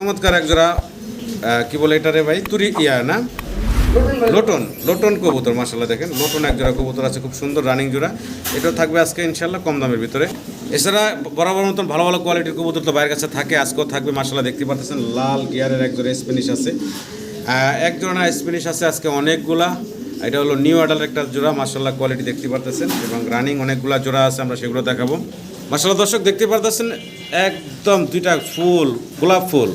চমৎকার এক জোড়া কি বলে এটা রে ভাই? তুরি, ইয়া, না? লোটন লোটন কবুতর মাসাল্লাহ দেখেন। লোটন এক জোড়া কবুতর আছে, খুব সুন্দর রানিং জোড়া। এটাও থাকবে আজকে ইনশাল্লাহ কম দামের ভিতরে। এছাড়া বরাবর মতন ভালো ভালো কোয়ালিটির কবুতর তো বাইরের কাছে থাকে, আজকেও থাকবে মাসাল্লাহ দেখতে পাচ্ছেন লাল গিয়ারের এক জোড়া স্প্যানিশ আছে। এক জোড়া স্প্যানিশ আছে আজকে অনেকগুলা। এটা হলো নিউ অর্ডার একটা জোড়া মাসাল্লাহ কোয়ালিটি দেখতে পারতেছেন। এবং রানিং অনেকগুলা জোড়া আছে, আমরা সেগুলো দেখাবো। মাসাল্লাহ দর্শক দেখতে পারতেছেন, একদম দুইটা ফুল, গোলাপ ফুল।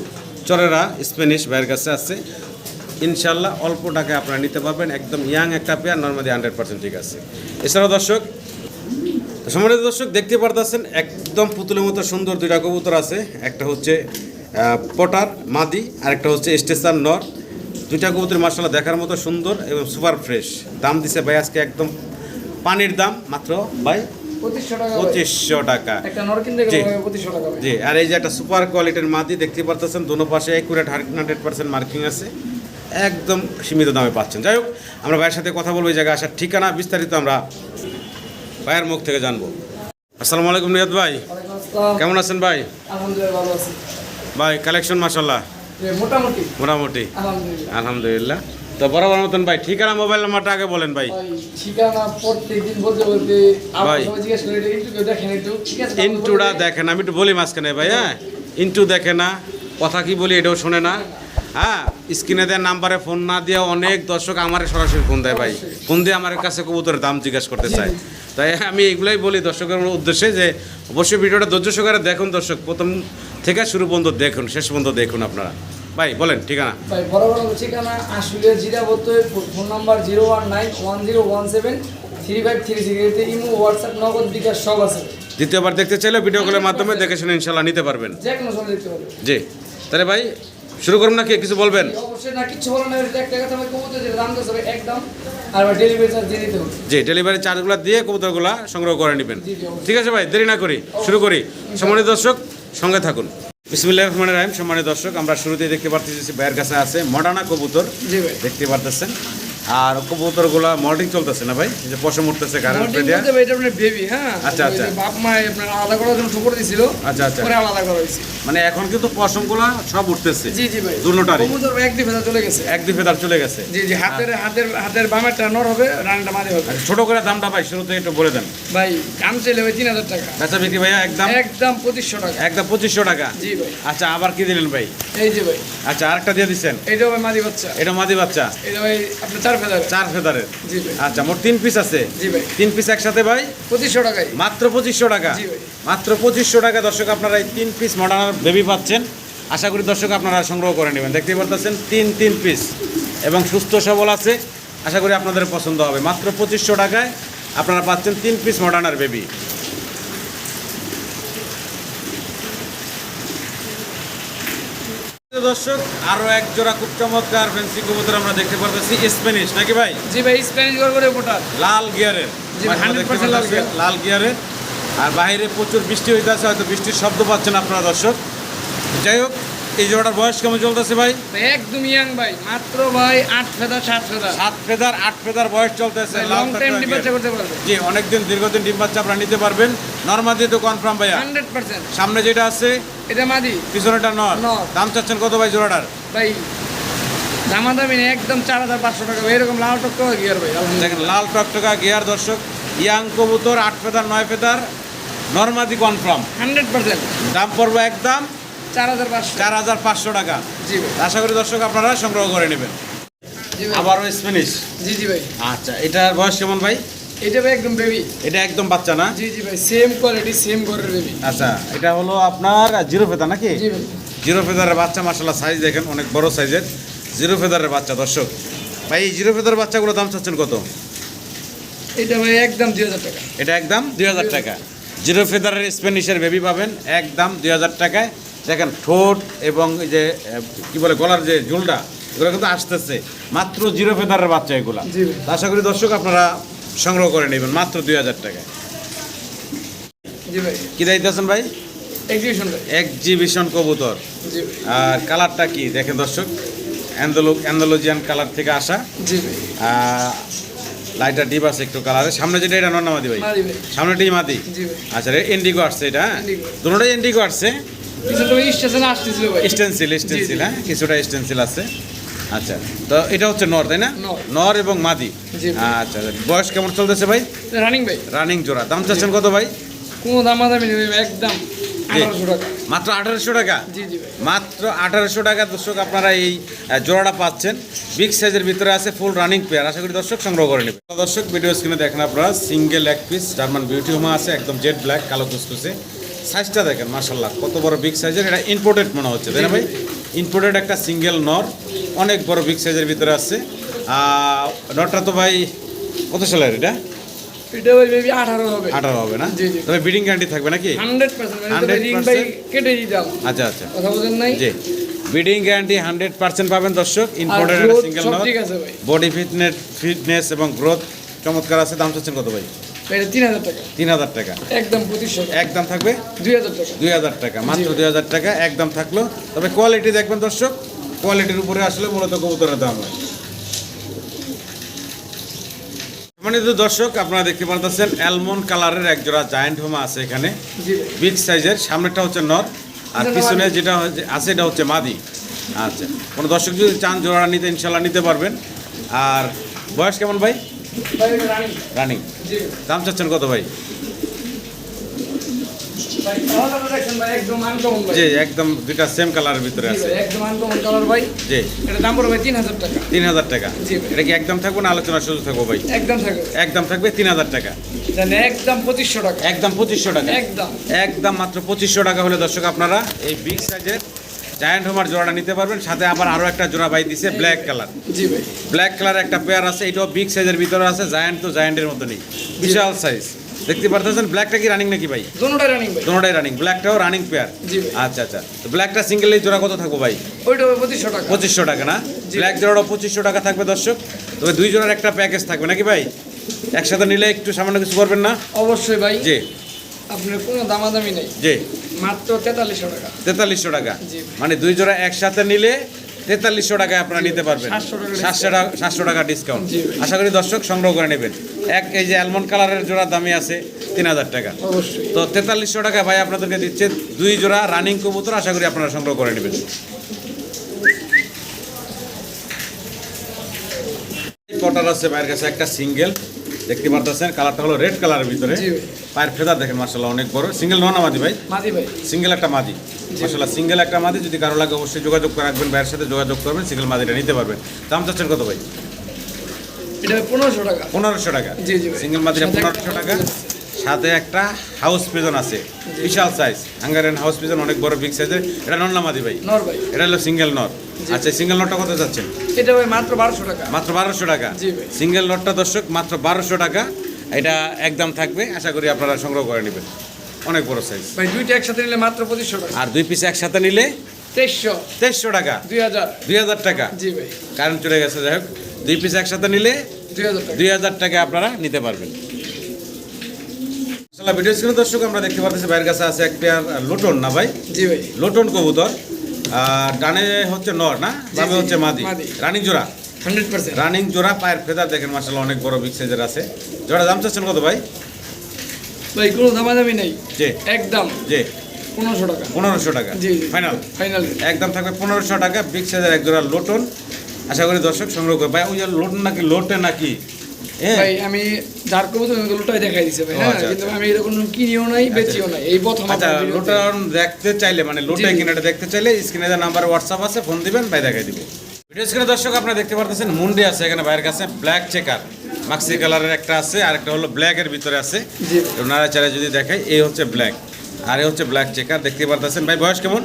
চরেরা স্প্যানিশ বাইরের কাছে আছে। ইনশাল্লাহ অল্প টাকায় আপনারা নিতে পারবেন, একদম ইয়াং একটা পেয়ার, নর্মালি হান্ড্রেড পার্সেন্ট ঠিক আছে। এছাড়াও দর্শক, সম্মানিত দর্শক দেখতে পারতেছেন, একদম পুতুলের মতো সুন্দর দুইটা কবুতর আছে। একটা হচ্ছে পটার, মাদি আর একটা হচ্ছে স্টেশন নর। দুইটা কবুতর মার্শাল্লাহ দেখার মতো সুন্দর এবং সুপার ফ্রেশ। দাম দিছে ভাই আজকে একদম পানির দাম, মাত্র ভাই পঁচিশশো টাকা জি। আর এই যে একটা সুপার কোয়ালিটির মাদি দেখতে পারতেছেন দোনো পাশে একুরেট হান্ড্রেড পার্সেন্ট মার্কিং আছে। একদম সীমিত দামে পাচ্ছেন। যাই হোক আমরা ভাইয়ের সাথে কথা বলব এই জায়গায় আসার ঠিকানা বিস্তারিত আমরা ভাইয়ের মুখ থেকে জানব। আসসালামু আলাইকুম নিয়াদ ভাই। কেমন আছেন ভাই? ভাই কালেকশন মাসাল্লাহ মোটামুটি। মোটামুটি। আলহামদুলিল্লাহ। তো বরাবর মতন ভাই ঠিকানা মোবাইল নাম্বারটা আগে বলেন ভাই। ঠিকানা প্রত্যেকদিন বলতে বলতে ভাই। দেখেন একটু ঠিক আছে? ইন্টুটা দেখেন আমি একটু বলি মাঝখানে ভাই হ্যাঁ? ইন্টু দেখে না কথা কি বলি এটাও শোনে না। হ্যাঁ স্ক্রিনে দেওয়ার নাম্বারে ফোন না দিয়ে অনেক দর্শক আমার সরাসরি ফোন দেয় ভাই। ফোন দিয়ে আমার কাছে কবুতরের দাম জিজ্ঞাসা করতে চায়। তাই আমি এগুলোই বলি দর্শকের উদ্দেশ্যে যে অবশ্যই ভিডিওটা ধৈর্য সহকারে দেখুন দর্শক। প্রথম থেকে শুরু পর্যন্ত দেখুন শেষ পর্যন্ত দেখুন আপনারা। ভাই বলেন ঠিকানা। ভাই বড় বড় ঠিকানা Ashulia জিরাবত্তর phone number zero one nine one zero one seven three five three six. এতে ইমো হোয়াটসঅ্যাপ নগদ বিকাশ সব আছে। দ্বিতীয়বার দেখতে চাইলে ভিডিও কলের মাধ্যমে দেখে শুনে ইনশাল্লাহ নিতে পারবেন। যে কোনো সময় দেখতে পারবে জি। তাহলে ভাই শুরু করুন নাকি? কিছু বলবেন? অবশ্যই না কিছু বলো না এটা একটা কথা আমি কবুতর যে দাম দিতে হবে একদম। আর ডেলিভারি চার্জ দিয়ে দিতে হবে। জি ডেলিভারি চার্জগুলো দিয়ে কবুতরগুলো সংগ্রহ করে নেবেন। ঠিক আছে ভাই দেরি না করি শুরু করি। সম্মানিত দর্শক সঙ্গে থাকুন। বিসমিল্লাহ রহমান রাহিম। সম্মানিত দর্শক আমরা শুরুতেই দেখতে পারতেছি ভাইয়ের কাছে আছে মডানা কবুতর। দেখতে পারতেছেন। আর কবুতরগুলো মর্নিং চলতেছে না ভাই? এই যে পশম উঠতেছে কারেন্ট মর্নিং দিয়ে এটা আপনার বেবি হ্যাঁ? আচ্ছা, আচ্ছা। বাপ মা আপনার আলাদা করার জন্য ঠুকর দিছিল আচ্ছা আচ্ছা। পরে আলাদা করা হয়েছে। মানে এখন কিন্তু পশমগুলো সব উঠতেছে। জি জি ভাই। দুটোটারই। কবুতর এক দুই ফেদা চলে গেছে। এক দুই ফেদার চলে গেছে। জি জি হাতের হাতের হাতের বামেরটা নর হবে রানটা মারি হবে। আর ছোট করে দামটা ভাই শুরুতে একটু বলে দেন। ভাই দাম চাইলে ভাই তিন হাজার টাকা। বেচা বিক্রি ভাইয়া একদম একদম পঁচিশশো টাকা। একদম পঁচিশশো টাকা? জি ভাই। আচ্ছা আবার কি দিলেন ভাই? এই যে ভাই। আচ্ছা আরেকটা দিয়ে দিচ্ছেন। এইটা ভাই মাদি বাচ্চা। এটা মাদি বাচ্চা? এটা ভাই আপনার চার ফেদার। চার ফেদারের? জি ভাই। আচ্ছা মোট তিন পিস আছে? জি ভাই। তিন পিস একসাথে ভাই? পঁচিশশো টাকায়। মাত্র পঁচিশশো টাকা? জি ভাই। মাত্র পঁচিশশো টাকা। দর্শক আপনারা এই তিন পিস মডার্ন বেবি পাচ্ছেন। আশা করি দর্শক আপনারা সংগ্রহ করে নেবেন। দেখতেই পারতেছেন তিন তিন পিস এবং সুস্থ সবল আছে। আশা করি আপনাদের পছন্দ হবে। মাত্র পঁচিশশো টাকায় আপনারা পাচ্ছেন তিন পিস মডার্নার বেবি দর্শক আরও এক জোড়া খুব চমৎকার ফ্যান্সি কবুতর আমরা দেখতে পারতেছি স্প্যানিশ নাকি ভাই? জি ভাই স্প্যানিশ গড় করে ওটার লাল গিয়ারের। জি, আপনারা 100% দেখতে লাল গিয়ার। লাল গিয়ারের। আর বাইরে প্রচুর বৃষ্টি হইতেছে হয়তো বৃষ্টির শব্দ পাচ্ছেন আপনারা দর্শক। যাই হোক এই জোড়াটার বয়স কেমন চলতেছে ভাই? একদম ইয়াং ভাই মাত্র ভাই আট ফেদার সাত ফেদা সাত ফেদার আট ফেদার বয়স চলতেছে লং টাইম ডিবাচ্চা গিয়ার। করতে পারবে। জি অনেকদিন দীর্ঘদিন ডিম বাচ্চা আপনারা নিতে পারবেন। নর্মাদি তো কনফার্ম ভাই হান্ড্রেড পার্সেন্ট। সামনে যেটা আছে এটা মাদি। পিছনেটা নর। দাম চাচ্ছেন কত ভাই জোড়াটার? ভাই দামাদামি একদম চার হাজার পাঁচশো টাকা। এরকম লাল টক গিয়ার ভাই দেখেন লাল টকটকা গিয়ার দর্শক। ইয়াং কবুতর আট ফেদার নয় ফেদার। নর্মাদি কনফার্ম হান্ড্রেড পার্সেন্ট। দাম পড়বে একদম চার হাজার পাঁচশো। টাকা। আশা করি দর্শক আপনারা সংগ্রহ করে নেবেন। আবারও স্প্যানিশ জি জি ভাই। আচ্ছা এটার বয়স কেমন ভাই? এটা ভাই একদম বেবি এটা একদম বাচ্চা না? জি জি ভাই সেম কোয়ালিটি সেম ঘরের বেবি আচ্ছা এটা হলো আপনার জিরো ফেদার নাকি? জি ভাই। জিরো ফেদারের বাচ্চা মাসাল্লাহ সাইজ দেখেন অনেক বড় সাইজের জিরো ফেদারের বাচ্চা দর্শক। ভাই এই জিরো ফেদার বাচ্চাগুলো দাম চাচ্ছেন কত? এটা ভাই একদম দুই হাজার টাকা। এটা একদম দুই হাজার টাকা। জিরো ফেদারের স্প্যানিশের বেবি পাবেন একদম দুই হাজার টাকায়। দেখেন ঠোঁট এবং এই যে কি বলে গলার যে ঝুলটা এগুলো কিন্তু আসতেছে। মাত্র জিরো ফেদারের বাচ্চা এগুলা। আশা করি দর্শক আপনারা সংগ্রহ করে নেবেন মাত্র দুই হাজার টাকায়। কি দায়িত্ব ভাই? এক্সিবিশন কবুতর। আর কালারটা কি? দেখেন দর্শক অ্যান্ডোলো অ্যান্ডোলজিয়ান কালার থেকে আসা। লাইটার ডিপ আছে একটু কালারে। সামনে যেটা এটা নন্নামাদি ভাই? সামনেটাই মাদি? আচ্ছা এন্ডিগো আসছে এটা হ্যাঁ? দুটোটাই এন্ডিগো আসছে। স্টেন্সিল স্টেন্সিল হ্যাঁ? কিছুটা স্টেন্সিল আছে। আচ্ছা তো এটা হচ্ছে নর তাই না? নর। নর এবং মাদি। আচ্ছা বয়স কেমন চলতেছে ভাই? রানিং ভাই। রানিং জোড়া। দাম চাচ্ছেন কত ভাই? কোনো একদম মাত্র আঠারোশো টাকা? মাত্র আঠারোশো টাকা দর্শক আপনারা এই জোড়াটা পাচ্ছেন। বিগ সাইজের ভিতরে আছে ফুল রানিং পেয়ার আশা করি দর্শক সংগ্রহ করে নেবেন। দর্শক ভিডিও স্ক্রিনে দেখেন আপনারা সিঙ্গেল এক পিস জার্মান বিউটি হোমা আছে একদম জেড ব্ল্যাক কালো কুসকুসে। সাইজটা দেখেন মাশাল্লাহ কত বড় বিগ সাইজের এটা ইম্পোর্টেড মনে হচ্ছে তাই না ভাই? ইম্পোর্টেড একটা সিঙ্গেল নর অনেক বড় বিগ সাইজের ভিতরে আছে। নরটা তো ভাই কত সালের এটা? এটা ভাই বেবি আঠারো হবে। না। তবে গ্যারান্টি থাকবে নাকি? হান্ড্রেড পার্সেন্ট রিং ভাই কেটে দিতাম আচ্ছা আচ্ছা। কথা বলেন নাই? জি। বিডিং গ্যারান্টি হান্ড্রেড পার্সেন্ট পাবেন দর্শক imported single not body fitness fitness এবং গ্রোথ চমৎকার আছে দাম চাচ্ছেন কত ভাই? এটা তিন হাজার টাকা। তিন হাজার টাকা। একদম পঁচিশশো একদম থাকবে? দুই হাজার টাকা। দুই হাজার টাকা মাত্র দুই হাজার টাকা একদম থাকল। তবে কোয়ালিটি দেখবেন দর্শক কোয়ালিটির উপরে আসলে মূলত কবুতরের দাম হয়। তো দর্শক আপনারা দেখতে পারতেছেন অ্যালমন্ড কালারের এক জোড়া জায়ান্ট হোমা আছে এখানে। বিগ সাইজের সামনেটা হচ্ছে নর আর পিছনে। যেটা আছে এটা হচ্ছে মাদি। আচ্ছা কোনো দর্শক যদি চান জোড়া নিতে ইনশাল্লাহ নিতে পারবেন। আর বয়স কেমন ভাই? রানিং দাম চাচ্ছেন কত ভাই? একদম আনকমন ভাই। যে একদম দুইটা সেম কালারের ভিতরে আছে। একদম আনকমন কালার ভাই। যে এটা দাম পড়বে তিন হাজার টাকা। তিন হাজার টাকা। জি এটা কি একদম থাকব না সুযোগ থাকব ভাই? একদম থাকবে। একদম থাকবে তিন হাজার টাকা। জানেন একদম টাকা। একদম টাকা। একদম। একদম মাত্র পঁচিশশো টাকা হলে দর্শক আপনারা এই বিগ সাইজের জায়ান্ট হোমার জোড়াটা নিতে পারবেন সাথে আবার আরও একটা জোড়া ভাই দিছে ব্ল্যাক কালার জি ভাই। ব্ল্যাক কালার একটা পেয়ার আছে এটাও বিগ সাইজের ভিতরে আছে জায়ান্ট তো জায়ান্টের মতো নেই। বিশাল সাইজ দেখতে পারতেছেন ব্ল্যাকটা কি রানিং নাকি ভাই? দোনোটা রানিং ভাই। রানিং ব্ল্যাকটাও রানিং পেয়ার আচ্ছা আচ্ছা। তো ব্ল্যাকটা সিঙ্গেল জোড়া কত থাকব ভাই? ওইটা পঁচিশশো টাকা। পঁচিশশো টাকা না? ব্ল্যাক জোড়াটা পঁচিশশো টাকা থাকবে দর্শক। তবে দুই জোড়ার একটা প্যাকেজ থাকবে নাকি ভাই? একসাথে নিলে একটু সামান্য কিছু করবেন না? অবশ্যই ভাই। জি। আপনার কোনো দামাদামি নেই। জি। মাত্র তেতাল্লিশশো টাকা। তেতাল্লিশশো টাকা। মানে দুই জোড়া একসাথে নিলে তেতাল্লিশশো টাকায় আপনারা নিতে পারবেন। সাতশো টাকা সাতশো টাকা ডিসকাউন্ট আশা করি দর্শক সংগ্রহ করে নেবেন। এক এই যে অ্যালমন্ড কালারের জোড়া দামি আছে তিন হাজার টাকা। তো তেতাল্লিশশো টাকা ভাই আপনাদেরকে দিচ্ছে দুই জোড়া রানিং কবুতর আশা করি আপনারা সংগ্রহ করে নেবেন। কটার আছে ভাইয়ের কাছে একটা সিঙ্গেল দেখতে পারতেছেন কালারটা হলো রেড কালারের ভিতরে। পায়ের ফেদার দেখেন মার্শাল্লাহ অনেক বড়। সিঙ্গেল নন আমাদি ভাই? মাদি ভাই। সিঙ্গেল একটা মাদি। মার্শাল্লাহ সিঙ্গেল একটা মাদি যদি কারও লাগে অবশ্যই যোগাযোগ করে রাখবেন ভাইয়ের সাথে যোগাযোগ করবেন সিঙ্গেল মাদিটা নিতে পারবেন। দাম চাচ্ছেন কত ভাই? এটা পনেরোশো টাকা। পনেরোশো টাকা। জি, জি সিঙ্গেল মাদিটা পনেরোশো টাকা। সাথে একটা হাউস পিজন আছে। বিশাল সাইজ হাঙ্গারিয়ান হাউস পিজন অনেক বড় বিগ সাইজের এটা নন মাদি ভাই? নর ভাই। এটা হলো সিঙ্গেল নট আচ্ছা সিঙ্গেল নটটা কত যাচ্ছেন? এটা ভাই মাত্র বারোশো টাকা। মাত্র বারোশো টাকা। সিঙ্গেল নটটা দর্শক মাত্র বারোশো টাকা। এটা একদম থাকবে। আশা করি আপনারা সংগ্রহ করে নেবেন। অনেক বড় সাইজ ভাই দুইটা একসাথে নিলে মাত্র পঁচিশশো টাকা। আর দুই পিস একসাথে নিলে তেইশশো। তেইশশো টাকা। দুই হাজার। দুই হাজার টাকা। জি ভাই। কারেন্ট চলে গেছে যাই হোক। দুই পিস একসাথে নিলে দুই হাজার টাকা আপনারা নিতে পারবেন। আসলে ভিডিও স্ক্রিনে দর্শক আমরা দেখতে পাচ্ছি বাইরের কাছে আছে এক পেয়ার লোটন না ভাই? জি ভাই। লোটন কবুতর। ডানে হচ্ছে নর না? বামে হচ্ছে মাদি। রানিং জোড়া? Hundred percent. রানিং জোড়া পায়ের ফেদার দেখেন মাসাল অনেক বড় বিগ সাইজের আছে। জোড়া দাম চাচ্ছেন কত ভাই? ভাই কোনো দামাদামি নেই। যে একদম। যে পনেরোশো টাকা। পনেরোশো টাকা। জি, জি। ফাইনাল ফাইনাল একদম থাকবে পনেরোশো টাকা বিগ সাইজের এক জোড়া লোটন। আশা করি দর্শক সংগ্রহ করবে ভাই ওই যে লোটন নাকি লোটে নাকি? ভাই আমি যার করব লোটাই দেখাই দিছে ভাই হ্যাঁ? আচ্ছা, কিন্তু আমি এরকম কিনিও নাই বেচিও নাই এই প্রথম আচ্ছা দেখতে চাইলে মানে লোটে কিনাটা দেখতে চাইলে স্ক্রিনে যে নাম্বার হোয়াটসঅ্যাপ আছে ফোন দিবেন ভাই দেখাই দিব। ভিডিও স্ক্রিনে দর্শক আপনারা দেখতে পারতেছেন মুন্ডি আছে এখানে ভাইয়ের কাছে ব্ল্যাক চেকার মাক্সি কালারের একটা আছে আর একটা হলো ব্ল্যাকের ভিতরে আছে। যদি দেখাই এই হচ্ছে ব্ল্যাক আর এই হচ্ছে ব্ল্যাক চেকার দেখতে পারতেছেন। ভাই বয়স কেমন?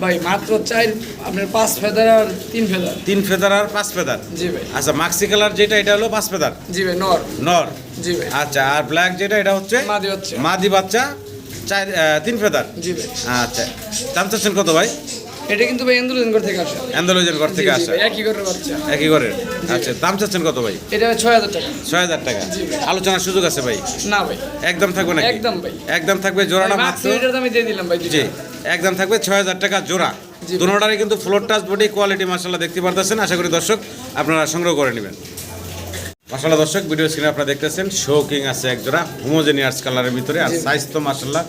ভাই মাত্র চার আপনার পাঁচ ফেদার আর তিন ফেদার। তিন ফেদার আর পাঁচ ফেদার? জি ভাই। আচ্ছা মাক্সি কালার যেটা এটা হলো পাঁচ ফেদার? জি ভাই নর। নর। জি ভাই। আচ্ছা আর ব্ল্যাক যেটা এটা হচ্ছে মাদি হচ্ছে মাদি বাচ্চা চার তিন ফেদার? জি ভাই। আচ্ছা দাম চাচ্ছেন কত ভাই? এটা কিন্তু ভাই থেকে আসে। থেকে আসা। একই করে বাচ্চা। একই ঘরের? আচ্ছা দাম চাচ্ছেন কত ভাই? এটা ছয় হাজার টাকা। ছয় হাজার টাকা। আলোচনার সুযোগ আছে ভাই? না ভাই। একদম থাকবে নাকি? একদম ভাই। একদম থাকবে জোড়াটা মাত্র? মাত্র এটার দিয়ে দিলাম ভাই জি একদম থাকবে ছয় হাজার টাকা জোড়া। কিন্তু ফ্লোর টাচ বডি কোয়ালিটি মাসাল্লাহ দেখতে পারতেছেন। আশা করি দর্শক আপনারা সংগ্রহ করে নেবেন। মাসাল্লাহ দর্শক ভিডিও স্ক্রিনে আপনারা দেখতেছেন শো কিং আছে এক জোড়া হোমোজেনিয়াস কালারের ভিতরে আর। সাইজ তো মাসাল্লাহ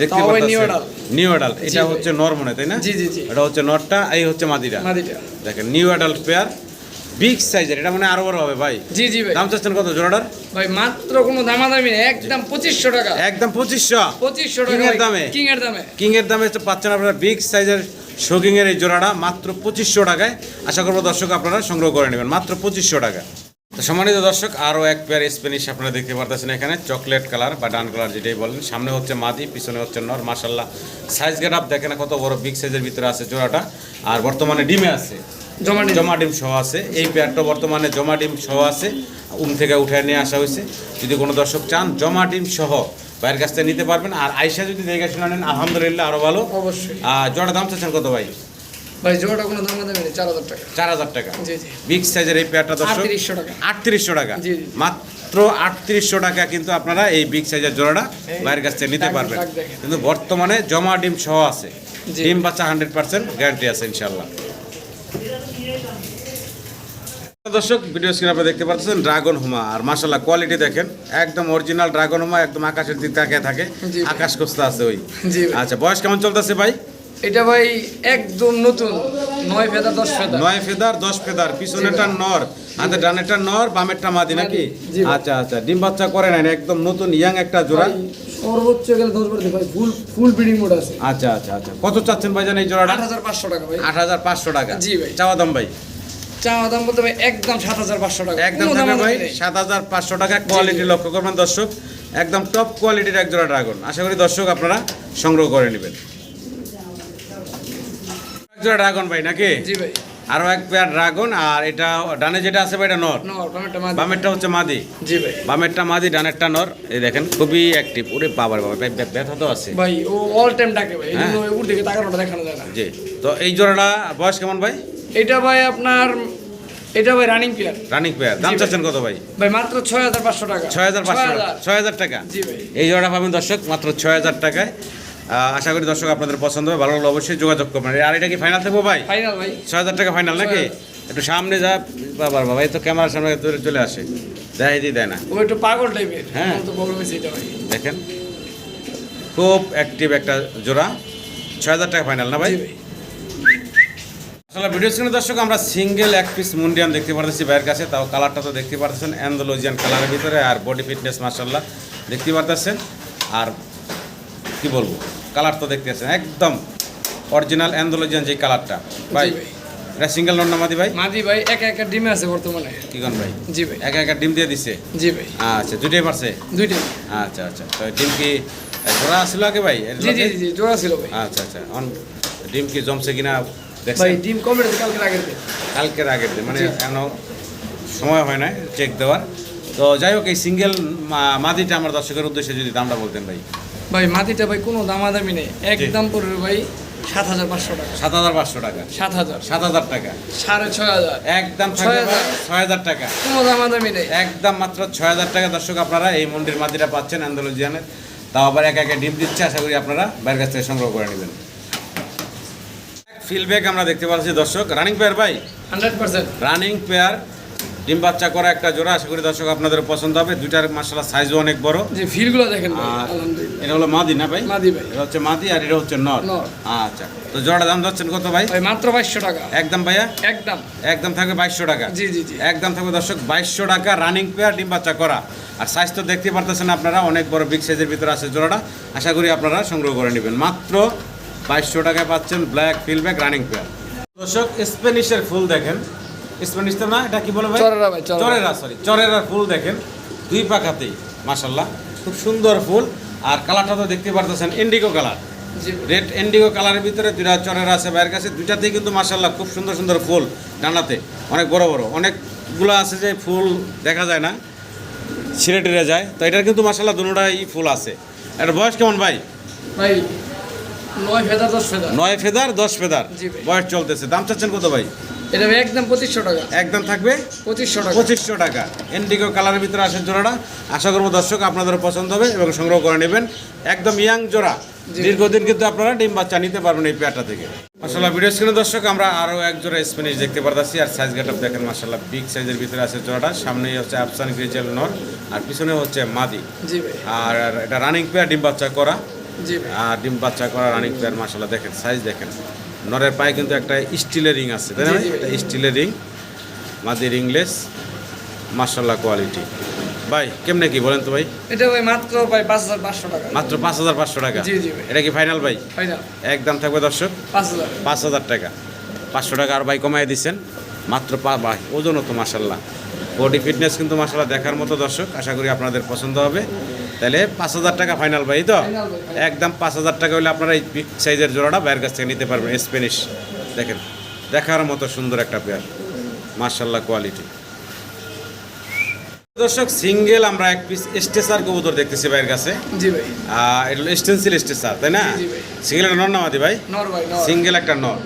দেখতে পাচ্ছেন? নিউ এটা হচ্ছে নর মনে তাই না? জি, জি, জি। এটা হচ্ছে নরটা এই হচ্ছে মাদিটা দেখেন নিউ অ্যাডাল্ট পেয়ার বিগ সাইজের এটা মানে আরও বড় হবে ভাই। জি জি ভাই। দাম চাচ্ছেন কত জোড়াটার? ভাই মাত্র কোনো দামাদামি নেই একদম টাকা। একদম টাকা এর দামে? কিং এর দামে। কিং এর দামে পাচ্ছেন আপনারা বিগ সাইজের শোকিং এর এই জোড়াটা মাত্র পঁচিশশো টাকায়। আশা করব দর্শক আপনারা সংগ্রহ করে নেবেন মাত্র পঁচিশশো টাকা তো সম্মানিত দর্শক আরও এক পেয়ার স্প্যানিশ আপনারা দেখতে পারতেছেন এখানে চকলেট কালার বা ডান কালার যেটাই বলেন। সামনে হচ্ছে মাদি পিছনে হচ্ছে নর। মাসাল্লাহ সাইজ গেট আপ দেখেন কত বড় বিগ সাইজের ভিতরে আছে জোড়াটা। আর বর্তমানে ডিমে আছে। জমা জমা ডিম সহ আছে। এই পেয়ারটা বর্তমানে জমা ডিম সহ আছে। উম থেকে উঠে নিয়ে আসা হয়েছে। যদি কোনো দর্শক চান জমা ডিম সহ বাইরের কাছ থেকে নিতে পারবেন। আর আইসা যদি দেখে শুনে নেন আলহামদুলিল্লাহ আরও ভালো। অবশ্যই। আর জোড়া দাম চাচ্ছেন কত ভাই? ভাই জোড়াটা কোনো দামাদামি নেই চার হাজার টাকা। চার হাজার টাকা। জি জি। বিগ সাইজের এই পেয়ারটা দর্শক আটত্রিশশো টাকা। আটত্রিশশো টাকা। জি, জি। মাত্র আটত্রিশশো টাকা কিন্তু আপনারা এই বিগ সাইজের জোড়াটা বাইরের কাছ থেকে নিতে পারবেন। কিন্তু বর্তমানে জমা ডিম সহ আছে। ডিম বাচ্চা হান্ড্রেড পার্সেন্ট গ্যারান্টি আছে ইনশাল্লাহ দর্শক ভিডিও স্ক্রিন আপনি দেখতে পাচ্ছেন ড্রাগন হুমা আর মাশাল্লাহ কোয়ালিটি দেখেন একদম অরিজিনাল ড্রাগন হুমা একদম আকাশের দিক তাকিয়ে থাকে। আকাশ কোস্তা আছে ওই। আচ্ছা বয়স কেমন চলতেছে ভাই? এটা ভাই একদম নতুন। নয় ফেদা দশ ফেদা নয় ফেদার দশ ফেদার। পিছনেরটা নর ডানেরটা নর বামেরটা মাদি নাকি? আচ্ছা আচ্ছা ডিম বাচ্চা করে নাই একদম নতুন ইয়াং একটা জোড়া। সর্বোচ্চ গেলে দশ বারো ভাই ফুল ফুল ব্রিডিং মোড আছে। আচ্ছা আচ্ছা আচ্ছা। কত চাচ্ছেন ভাইজান এই জোড়াটা? আট হাজার পাঁচশো টাকা ভাই। আট হাজার পাঁচশো টাকা। জি ভাই। চাওয়া দাম ভাই? চাওয়া দাম বলতে ভাই একদম সাত হাজার পাঁচশো টাকা। একদম ভাই সাত হাজার পাঁচশো টাকা কোয়ালিটি লক্ষ্য করবেন দর্শক। একদম টপ কোয়ালিটির এক জোড়া ড্রাগন আশা করি দর্শক আপনারা সংগ্রহ করে নেবেন। জোড়া ড্রাগন ভাই নাকি? জি ভাই। আরও এক পেয়ার ড্রাগন আর এটা ডানে যেটা আছে ভাই এটা নর? বামেরটা হচ্ছে মাদি। জি ভাই। বামেরটা মাদি ডানেরটা নর। এই দেখেন খুবই অ্যাক্টিভ ওরে বাবার বাবা ব্য- ব্য- ব্যথা তো আছে। ভাই ও অল টাইম ডাকে ভাই। এই হ্যাঁ। দিকে তাকানোটা দেখানো যায় না। জি। তো এই জোড়াটা বয়স কেমন ভাই? এটা ভাই আপনার এটা ভাই রানিং প্লেয়ার রানিং পেয়ার দাম চাচ্ছেন কত ভাই? ভাই মাত্র ছয় হাজার পাঁচশো টাকা। ছয় হাজার পাঁচশো ছয় হাজার। টাকা। জি ভাই। এই জোড়া পাবেন দর্শক মাত্র ছয় হাজার টাকায়। আশা করি দর্শক আপনাদের পছন্দ হবে ভালো লাগলে অবশ্যই যোগাযোগ করবেন। আর এটা কি ফাইনাল থাকব ভাই? ফাইনাল ভাই। ছয় হাজার টাকা ফাইনাল নাকি? একটু সামনে যা বাবার বাবা এই তো ক্যামেরার সামনে চলে আসে। দেয় দিয়ে দেয় না। ও একটু পাগল টাইপের হ্যাঁ। দেখেন। খুব অ্যাক্টিভ একটা জোড়া। ছয় হাজার টাকা ফাইনাল না ভাই? আসলে ভিডিও স্ক্রিনে দর্শক আমরা সিঙ্গেল এক পিস মুন্ডিয়ান দেখতে পারতেছি ভাইয়ের কাছে। তাও কালারটা তো দেখতে পারতেছেন অ্যান্ডোলজিয়ান কালারের ভিতরে আর বডি ফিটনেস মার্শাল্লাহ দেখতে পারতেছেন। আর কি বলব? কালার তো দেখতে পাচ্ছেন একদম অরিজিনাল অ্যান্ডোলজিয়ান যে কালারটা ভাই। এটা সিঙ্গেল নন মাদি ভাই? মাদি ভাই একা একা ডিমে আছে বর্তমানে। কি কন ভাই? জি ভাই। একা একা ডিম দিয়ে দিছে? জি ভাই। আচ্ছা দুইটাই পারছে? দুইটাই। আচ্ছা আচ্ছা তো ডিম কি জোড়া আসছিল আগে ভাই? জি জি জি, জোড়া ছিল ভাই। আচ্ছা আচ্ছা অন ডিম কি জমছে কিনা দেখছেন? ভাই ডিম কমপ্লিট কালকে আগের দিন। কালকের আগের দিন মানে। এখনও সময় হয় না চেক দেওয়ার। তো যাই হোক এই সিঙ্গেল মাদিটা আমার দর্শকের উদ্দেশ্যে যদি দামটা বলতেন ভাই। ভাই মাটিটা ভাই কোনো দামাদামি নেই। একদম পড়বে ভাই সাত হাজার পাঁচশো টাকা। সাত হাজার পাঁচশো টাকা। সাত হাজার। সাত হাজার টাকা। সাড়ে ছয় হাজার। একদম ছয় হাজার। ছয় হাজার টাকা। কোনো দামাদামি নেই। একদম মাত্র ছয় হাজার টাকা। দর্শক আপনারা এই মন্দির মাদিটা পাচ্ছেন আন্দোলজিয়ানের তাও আবার একা একা ডিম দিচ্ছে। আশা করি আপনারা বাইরের কাছ থেকে সংগ্রহ করে নেবেন। ফিলব্যাক আমরা দেখতে পাচ্ছি দর্শক। রানিং পেয়ার ভাই? Hundred percent. রানিং পেয়ার ডিম বাচ্চা করা একটা জোড়া আশা করি দর্শক আপনাদের পছন্দ হবে। দুইটার মাসালা সাইজও অনেক বড়। যে ফিলগুলো দেখেন আর এটা হলো মাদি না ভাই? মাদি ভাই। এটা হচ্ছে মাদি আর এটা হচ্ছে নর। আচ্ছা তো জোড়া দাম যাচ্ছেন কত ভাই? ভাই মাত্র বাইশশো টাকা। একদম ভাইয়া? একদম। একদম থাকবে বাইশশো টাকা। জি জি জি। একদম থাকবে দর্শক বাইশশো টাকা রানিং পেয়ার ডিম বাচ্চা করা। আর সাইজ তো দেখতে পারতেছেন আপনারা অনেক বড় বিগ সাইজের ভিতরে আছে জোড়াটা। আশা করি আপনারা সংগ্রহ করে নেবেন। মাত্র বাইশশো টাকায় পাচ্ছেন ব্ল্যাক ফিলব্যাক রানিং পেয়ার দর্শক স্প্যানিশের ফুল দেখেন। স্প্যানিশ না এটা কি বলে ভাই? চরেরা ভাই, চরেরা। সরি চরেরা ফুল দেখেন দুই পাখাতেই মাশাল্লাহ খুব সুন্দর ফুল। আর কালারটা তো দেখতে পারতেছেন ইন্ডিগো কালার রেড ইন্ডিগো কালারের ভিতরে দুইটা চরের আছে বাইরের কাছে। দুইটাতেই কিন্তু মাসাল্লাহ খুব সুন্দর সুন্দর ফুল ডানাতে। অনেক বড় বড়। অনেকগুলো আছে যে ফুল দেখা যায় না ছিঁড়ে টিড়ে যায়। তো এটার কিন্তু মাসাল্লাহ দুটাই ফুল আছে। এটার বয়স কেমন ভাই? ভাই নয় ফেদার দশ ফেদার। নয় ফেদার দশ ফেদার। বয়স চলতেছে। দাম চাচ্ছেন কত ভাই? এটা একদম পঁচিশশো টাকা। একদম থাকবে? পঁচিশশো টাকা। পঁচিশশো টাকা। ইন্ডিগো কালারের ভিতরে আসে জোড়াটা। আশা করব দর্শক আপনাদের পছন্দ হবে এবং সংগ্রহ করে নেবেন। একদম ইয়াং জোড়া। দীর্ঘদিন কিন্তু আপনারা ডিম বাচ্চা নিতে পারবেন এই পেয়ারটা থেকে। মাসাল্লাহ ভিডিও স্ক্রিনে দর্শক আমরা আরও এক জোড়া স্প্যানিশ দেখতে পারতাছি। আর সাইজ গেট দেখেন মাসাল্লাহ বিগ সাইজের ভিতরে আছে জোড়াটা। সামনেই হচ্ছে আফসান গ্রিজেল নর আর পিছনে হচ্ছে মাদি আর এটা রানিং পেয়ার ডিম বাচ্চা করা। আর ডিম বাচ্চা করা রানিং পেয়ার মাসাল্লাহ দেখেন সাইজ দেখেন। নরের পায়ে কিন্তু একটা স্টিলের রিং আছে তাই না? স্টিলের রিং মাদির রিংলেস মাসাল্লাহ কোয়ালিটি ভাই কেমনে কি বলেন তো ভাই? এটা ভাই মাত্র ভাই পাঁচ হাজার পাঁচশো টাকা। মাত্র পাঁচ হাজার পাঁচশো টাকা? জি, জি ভাই। এটা কি ফাইনাল ভাই? ফাইনাল একদম থাকবে দর্শক? পাঁচ হাজার। পাঁচ হাজার টাকা। পাঁচশো টাকা আর ভাই কমাই দিচ্ছেন মাত্র পা ভাই ওজনও তো মাসাল্লাহ বডি ফিটনেস কিন্তু মাসাল্লাহ দেখার মতো দর্শক আশা করি আপনাদের পছন্দ হবে। তাহলে পাঁচ হাজার টাকা ফাইনাল ভাই তো। একদম পাঁচ হাজার টাকা হলে আপনারা এই বিগ সাইজের জোড়াটা বাইরের কাছ থেকে নিতে পারবেন স্প্যানিশ দেখেন দেখার মতো সুন্দর একটা পেয়ার মার্শাল্লাহ কোয়ালিটি দর্শক সিঙ্গেল আমরা এক পিস স্টেসার কবুতর দেখতেছি ভাইয়ের কাছে। জি ভাই। এটা হলো স্টেন্সিল স্টেসার তাই না। সিঙ্গেল একটা নর নামাদি ভাই? নর ভাই সিঙ্গেল একটা নর।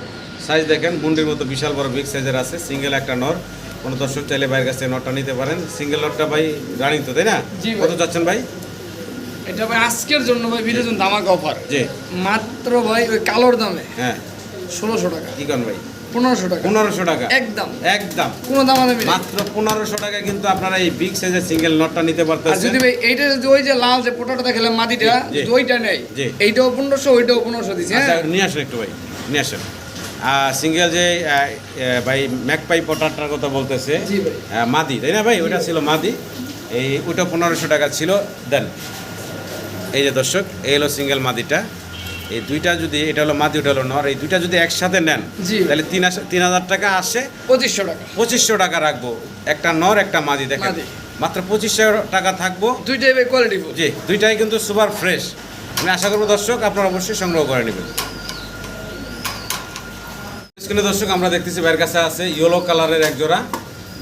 সাইজ দেখেন মুন্ডির মতো বিশাল বড় বিগ সাইজের আছে সিঙ্গেল একটা নর। কোনো দর্শক চাইলে বাইরের কাছ থেকে নটটা নিতে পারেন। সিঙ্গেল নটটা ভাই রানিং তো তাই না? কত যাচ্ছেন ভাই? এটা ভাই আজকের জন্য ভাই ভিডিওর জন্য ধামাকা অফার জি। মাত্র ভাই ওই কালোর দামে। হ্যাঁ। ষোলোশো টাকা। কি করেন ভাই? পনেরোশো টাকা। পনেরোশো টাকা। একদম। একদম। কোনো দাম দামি মাত্র পনেরোশো টাকা কিন্তু আপনারা এই বিগ সাইজের সিঙ্গেল নটটা নিতে আর যদি ভাই এইটা যদি ওই যে লাল যে পোটাটা দেখালাম মাটিটা ওইটা নেই জি। এইটাও পনেরোশো ওইটাও পনেরোশো দিচ্ছে আচ্ছা হ্যাঁ নিয়ে আসেন একটু ভাই নিয়ে আসেন। সিঙ্গেল যে ভাই ম্যাকপাই পটারটার কথা বলতেছে মাদি তাই না ভাই? ওটা ছিল মাদি। এই ওটা পনেরোশো টাকা ছিল দেন। এই যে দর্শক এই হলো সিঙ্গেল মাদিটা। এই দুইটা যদি এটা হলো মাদি ওটা হলো নর এই দুইটা যদি একসাথে নেন তাহলে তিন হাজার তিন হাজার টাকা আসে পঁচিশশো টাকা। পঁচিশশো টাকা রাখব। একটা নর একটা মাদি দেখেন। মাত্র পঁচিশশো টাকা থাকব। দুইটাই কোয়ালিটি জি দুইটাই কিন্তু সুপার ফ্রেশ। আমি আশা করব দর্শক আপনারা অবশ্যই সংগ্রহ করে নেবেন। স্ক্রিনে দর্শক আমরা দেখতেছি বাইরের কাছে আছে ইয়েলো কালারের এক জোড়া।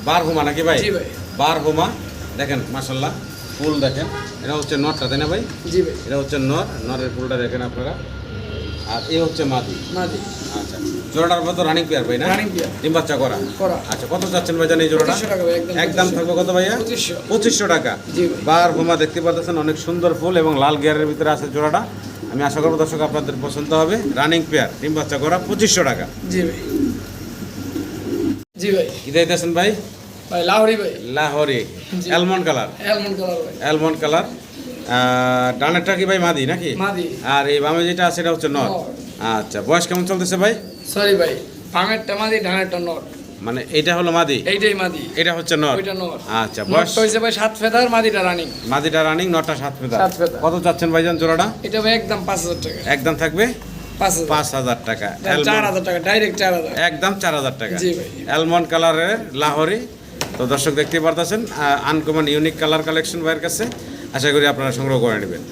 বার হোমা নাকি ভাই? ভাই। বার হোমা দেখেন মাসাল্লাহ ফুল দেখেন। এটা হচ্ছে নটটা তাই না ভাই? জি ভাই। এটা হচ্ছে নর নরের ফুলটা দেখেন আপনারা। আর এই হচ্ছে মাদি। মাদি। আচ্ছা। জোড়াটার মতো রানিং পেয়ার ভাই না? Running pair। ডিম বাচ্চা করা। করা। আচ্ছা কত চাচ্ছেন ভাই জানি এই জোড়াটা? 2500 টাকা ভাই, একদম একদম 2500 থাকবে কত ভাইয়া? পঁচিশশো। টাকা। জি ভাই। বার বোমা দেখতে পাচ্ছেন অনেক সুন্দর ফুল এবং লাল গিয়ারের ভিতরে আছে জোড়াটা। আমি আশা করব দর্শক আপনাদের পছন্দ হবে। রানিং পেয়ার ডিম বাচ্চা করা পঁচিশশো টাকা। জি ভাই। জি ভাই। কি ভাই? ভাই লাহরি ভাই। Lahori. Almond colour almond colour ভাই। অ্যালমন্ড কালার ডানেরটা কি ভাই মাদি নাকি? মাদি। আর এই বামে যেটা আছে এটা হচ্ছে নর। আচ্ছা বয়স কেমন চলতেছে ভাই? সরি ভাই বামেরটা মাদি ডানেরটা নর মানে এটা হলো মাদি? এইটাই মাদি। এটা হচ্ছে নর ওইটা নর আচ্ছা বয়স? হয়েছে ভাই সাত ফেদার মাদিটা রানিং মাদিটা রানিং নটা সাত ফেদার। সাত ফেদার। কত চাচ্ছেন ভাইজান জোড়াটা? এটা ভাই একদম পাঁচ হাজার টাকা। একদম থাকবে? পাঁচ হাজার। পাঁচ হাজার টাকা। চার হাজার টাকা ডাইরেক্ট চার হাজার। একদম চার হাজার টাকা। অ্যালমন্ড কালারের লাহোরি। তো দর্শক দেখতে পারতেছেন আনকমন ইউনিক কালার কালেকশন ভাইয়ের কাছে। আশা করি আপনারা সংগ্রহ করে নেবেন।